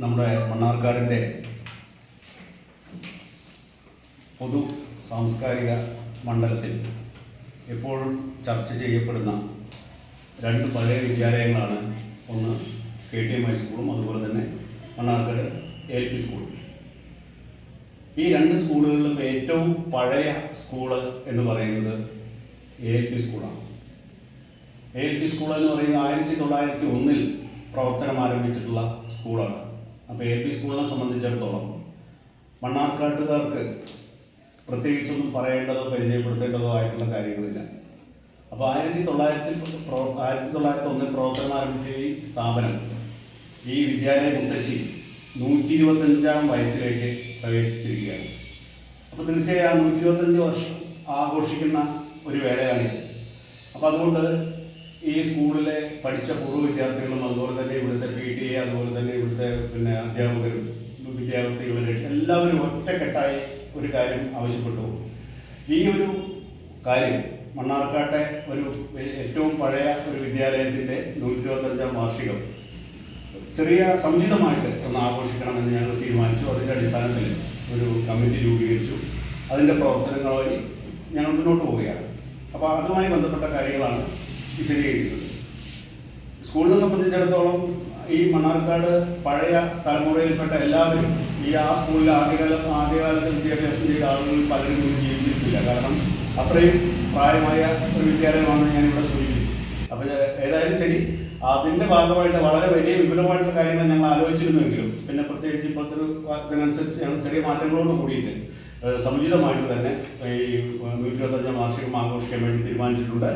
നമ്മുടെ മണ്ണാർക്കാടിന്റെ പൊതു സാംസ്കാരിക മണ്ഡലത്തിൽ എപ്പോഴും ചർച്ച ചെയ്യപ്പെടുന്ന രണ്ട് പഴയ വിദ്യാലയങ്ങളാണ്. ഒന്ന് കെ ടി എം ഹൈസ്കൂളും അതുപോലെ തന്നെ മണ്ണാർക്കാട് എൽ പി സ്കൂളും. ഈ രണ്ട് സ്കൂളുകളിലും ഏറ്റവും പഴയ സ്കൂൾ എന്ന് പറയുന്നത് എ എൽ പി സ്കൂളാണ്. എ എൽ പി സ്കൂൾ എന്ന് പറയുന്നത് ആയിരത്തി തൊള്ളായിരത്തി ഒന്നിൽ പ്രവർത്തനം ആരംഭിച്ചിട്ടുള്ള സ്കൂളാണ്. അപ്പോൾ എ പി സ്കൂളിനെ സംബന്ധിച്ചിടത്തോളം മണ്ണാർക്കാട്ടുകാർക്ക് പ്രത്യേകിച്ചൊന്നും പറയേണ്ടതോ പരിചയപ്പെടുത്തേണ്ടതോ ആയിട്ടുള്ള കാര്യങ്ങളില്ല. അപ്പോൾ ആയിരത്തി തൊള്ളായിരത്തി ആയിരത്തി തൊള്ളായിരത്തി ഒന്നിൽ പ്രവർത്തനം ആരംഭിച്ച ഈ സ്ഥാപനം ഈ വിദ്യാലയ മുത്തശ്ശി നൂറ്റി ഇരുപത്തഞ്ചാം വയസ്സിലേക്ക് പ്രവേശിച്ചിരിക്കുകയാണ്. അപ്പോൾ തീർച്ചയായും ആ നൂറ്റി ഇരുപത്തഞ്ച് വർഷം ആഘോഷിക്കുന്ന ഒരു വേളയാണിത്. അപ്പോൾ അതുകൊണ്ട് ഈ സ്കൂളിലെ പഠിച്ച പൂർവ വിദ്യാർത്ഥികളും അതുപോലെ തന്നെ ഇവിടുത്തെ പി ടി എ അതുപോലെ തന്നെ ഇവിടുത്തെ പിന്നെ അധ്യാപകരും വിദ്യാർത്ഥികളും എല്ലാവരും ഒറ്റക്കെട്ടായി ഒരു കാര്യം ആവശ്യപ്പെട്ടു. ഈ ഒരു കാര്യം മണ്ണാർക്കാട്ടെ ഒരു ഏറ്റവും പഴയ ഒരു വിദ്യാലയത്തിന്റെ നൂറ്റി ഇരുപത്തഞ്ചാം വാർഷികം ചെറിയ സമുചിതമായിട്ട് ഒന്ന് ആഘോഷിക്കണമെന്ന് ഞങ്ങൾ തീരുമാനിച്ചു. അതിന്റെ അടിസ്ഥാനത്തിൽ ഒരു കമ്മിറ്റി രൂപീകരിച്ചു. അതിന്റെ പ്രവർത്തനങ്ങൾ വഴി ഞങ്ങൾ മുന്നോട്ട് പോവുകയാണ്. അപ്പോൾ അതുമായി ബന്ധപ്പെട്ട കാര്യങ്ങളാണ് വിശദീകരിക്കുന്നത്. സ്കൂളിനെ സംബന്ധിച്ചിടത്തോളം ഈ മണ്ണാർക്കാട് പഴയ തലമുറയിൽപ്പെട്ട എല്ലാവരും ഈ ആ സ്കൂളിൽ ആദ്യകാല ആദ്യകാലത്ത് വിദ്യാഭ്യാസം ചെയ്ത ആളുകൾ പലരും ഇന്ന് ജീവിച്ചിരിക്കില്ല. കാരണം അത്രയും പ്രായമായ ഒരു വിദ്യാലയമാണ് ഞാനിവിടെ സൂചിപ്പിച്ചു. അപ്പോൾ ഏതായാലും ശരി. അതിന്റെ ഭാഗമായിട്ട് വളരെ വലിയ വിപുലമായിട്ടുള്ള കാര്യങ്ങൾ ഞങ്ങൾ ആലോചിച്ചിരുന്നുവെങ്കിലും പിന്നെ പ്രത്യേകിച്ച് ഇപ്പോഴത്തെ ഒരു ഇതിനനുസരിച്ച് ചെറിയ മാറ്റങ്ങളോട് കൂടിയിട്ട് സമുചിതമായിട്ട് തന്നെ ഈ നൂറ്റി ഇരുപത്തഞ്ചാം വാർഷികം ആഘോഷിക്കാൻ വേണ്ടി തീരുമാനിച്ചിട്ടുണ്ട്.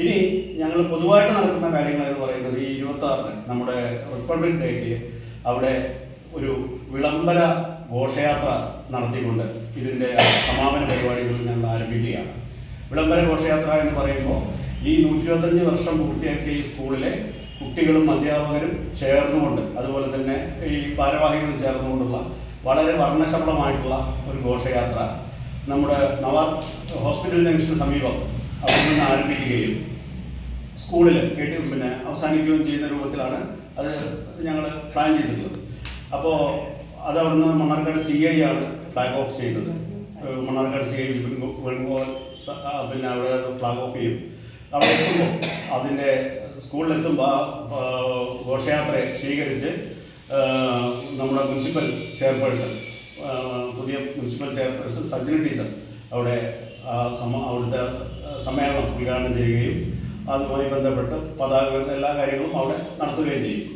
ഇനി ഞങ്ങൾ പൊതുവായിട്ട് നടക്കുന്ന കാര്യങ്ങൾ എന്ന് പറയുന്നത്. ഈ ഇരുപത്തി ആറിന് നമ്മുടെ റിപ്പബ്ലിക് ഡേക്ക് അവിടെ ഒരു വിളംബര ഘോഷയാത്ര നടത്തിക്കൊണ്ട് ഇതിന്റെ സമാപന പരിപാടികൾ ഞങ്ങൾ ആരംഭിക്കുകയാണ്. വിളംബര ഘോഷയാത്ര എന്ന് പറയുമ്പോൾ ഈ നൂറ്റി ഇരുപത്തഞ്ച് വർഷം പൂർത്തിയാക്കിയ ഈ സ്കൂളിലെ കുട്ടികളും അധ്യാപകരും ചേർന്നുകൊണ്ട് അതുപോലെ തന്നെ ഈ ഭാരവാഹികളും ചേർന്നുകൊണ്ടുള്ള വളരെ വർണശബളമായിട്ടുള്ള ഒരു ഘോഷയാത്ര. നമ്മുടെ നവാ ഹോസ്പിറ്റൽ ജംഗ്ഷന് സമീപം അവിടെ നിന്ന് ആരംഭിക്കുകയും സ്കൂളിൽ കേട്ടി പിന്നെ അവസാനിക്കുകയും ചെയ്യുന്ന രൂപത്തിലാണ് അത് ഞങ്ങൾ പ്ലാൻ ചെയ്തിട്ടുള്ളത്. അപ്പോൾ അത് അവിടുന്ന് മണ്ണാർക്കാട് സി ഐ ആണ് ഫ്ലാഗ് ഓഫ് ചെയ്യുന്നത്. മണ്ണാർക്കാട് സി ഐ വരുമ്പോൾ പിന്നെ അവിടെ ഫ്ലാഗ് ഓഫ് ചെയ്യും. അവിടെ എത്തുമ്പോൾ അതിന്റെ സ്കൂളിലെത്തുമ്പോൾ ആ, ഘോഷയാത്രയെ സ്വീകരിച്ച് നമ്മുടെ മുനിസിപ്പൽ ചെയർപേഴ്സൺ പുതിയ മുനിസിപ്പൽ ചെയർപേഴ്സൺ സജ്ജന ടീച്ചർ അവിടെ സമ അവിടുത്തെ സമ്മേളനം ഉദ്ഘാടനം ചെയ്യുകയും അതുമായി ബന്ധപ്പെട്ട് പതാകകൾ എല്ലാ കാര്യങ്ങളും അവിടെ നടത്തുകയും ചെയ്യും.